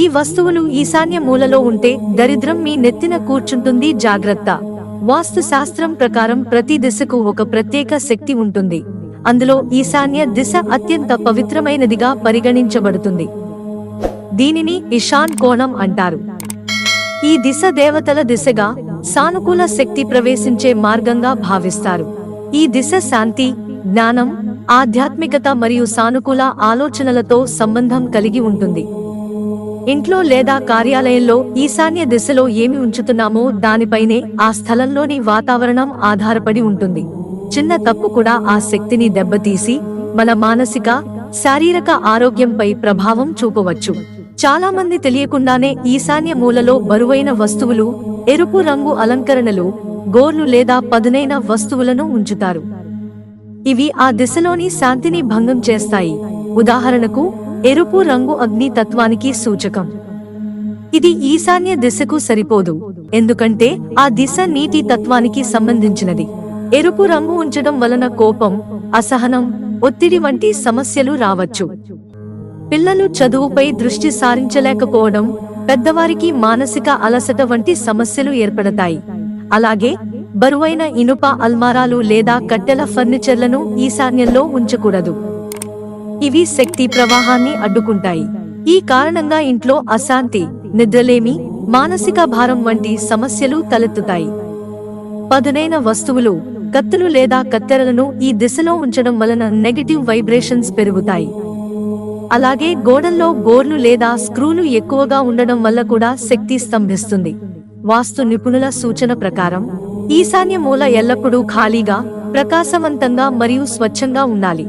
ఈ వస్తువులు ఈశాన్య మూలలో ఉంటే దరిద్రం మీ నెత్తిన కూర్చుంటుంది జాగ్రత్త. వాస్తు శాస్త్రం ప్రకారం ప్రతి దిశకు ఒక ప్రత్యేక శక్తి ఉంటుంది. అందులో ఈశాన్య దిశ అత్యంత పవిత్రమైనదిగా పరిగణించబడుతుంది. దీనిని ఇషాన్ కోణం అంటారు. ఈ దిశ దేవతల దిశగా సానుకూల శక్తి ప్రవేశించే మార్గంగా భావిస్తారు. ఈ దిశ శాంతి జ్ఞానం ఆధ్యాత్మికత మరియు సానుకూల ఆలోచనలతో సంబంధం కలిగి ఉంటుంది. ఇంట్లో లేదా కార్యాలయంలో ఈశాన్య దిశలో ఏమి ఉంచుతున్నామో దానిపైనే ఆ స్థలంలోని వాతావరణం ఆధారపడి ఉంటుంది. చిన్న తప్పు కూడా ఆ శక్తిని దెబ్బతీసి మన మానసిక శారీరక ఆరోగ్యంపై ప్రభావం చూపవచ్చు. చాలా మంది తెలియకుండానే ఈశాన్య మూలలో బరువైన వస్తువులు ఎరుపు రంగు అలంకరణలు గోర్లు లేదా పదునైన వస్తువులను ఉంచుతారు. ఇవి ఆ దిశలోని శాంతిని భంగం చేస్తాయి. ఉదాహరణకు ఎరుపు రంగు అగ్ని తత్వానికి సూచకం. ఇది ఈశాన్య దిశకు సరిపోదు ఎందుకంటే ఆ దిశ నీటి తత్వానికి సంబంధించినది. ఎరుపు రంగు ఉంచడం వలన కోపం అసహనం ఒత్తిడి వంటి సమస్యలు రావచ్చు. పిల్లలు చదువుపై దృష్టి సారించలేకపోవడం పెద్దవారికి మానసిక అలసట వంటి సమస్యలు ఏర్పడతాయి. అలాగే బరువైన ఇనుప అల్మారాలు లేదా కట్టెల ఫర్నిచర్లను ఈశాన్యంలో ఉంచకూడదు. ఇవి శక్తి ప్రవాహాన్ని అడ్డుకుంటాయి. ఈ కారణంగా ఇంట్లో అశాంతి నిద్రలేమి మానసిక భారం వంటి సమస్యలు తలెత్తుతాయి. పదునైన వస్తువులు కత్తులు లేదా కత్తెరలను ఈ దిశలో ఉంచడం వలన నెగటివ్ వైబ్రేషన్స్ పెరుగుతాయి. అలాగే గోడల్లో గోర్లు లేదా స్క్రూలు ఎక్కువగా ఉండడం వల్ల కూడా శక్తి స్తంభిస్తుంది. వాస్తు నిపుణుల సూచన ప్రకారం ఈశాన్య మూల ఎల్లప్పుడూ ఖాళీగా ప్రకాశవంతంగా మరియు స్వచ్ఛంగా ఉండాలి.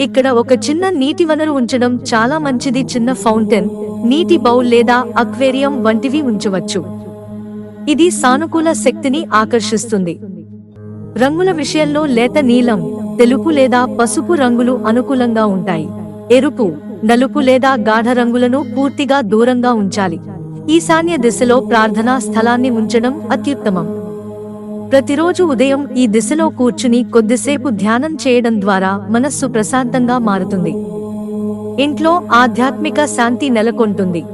ఇక్కడ ఒక చిన్న నీటి వనరు ఉంచడం చాలా మంచిది చిన్న ఫౌంటైన్ నీటి బౌల్ లేదా అక్వేరియం వంటివి ఉంచవచ్చు. ఇది సానుకూల శక్తిని ఆకర్షిస్తుంది. రంగుల విషయంలో లేత నీలం తెలుపు లేదా పసుపు రంగులు అనుకూలంగా ఉంటాయి. ఎరుపు నలుపు లేదా గాఢ రంగులను పూర్తిగా దూరంగా ఉంచాలి. ఈశాన్య దిశలో ప్రార్థనా స్థలాన్ని ఉంచడం అత్యుత్తమం. ప్రతిరోజు ఉదయం ఈ దిశలో కూర్చుని కొద్దిసేపు ధ్యానం చేయడం ద్వారా మనస్సు ప్రశాంతంగా మారుతుంది. ఇంట్లో ఆధ్యాత్మిక శాంతి నెలకొంటుంది.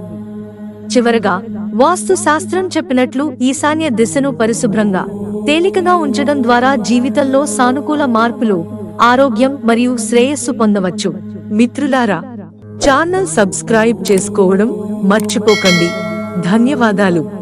చివరగా వాస్తు శాస్త్రం చెప్పినట్లు ఈశాన్య దిశను పరిశుభ్రంగా తేలికగా ఉంచడం ద్వారా జీవితంలో సానుకూల మార్పులు ఆరోగ్యం మరియు శ్రేయస్సు పొందవచ్చు. మిత్రులారా ఛానల్ సబ్స్క్రైబ్ చేసుకోవడం మర్చిపోకండి. ధన్యవాదాలు.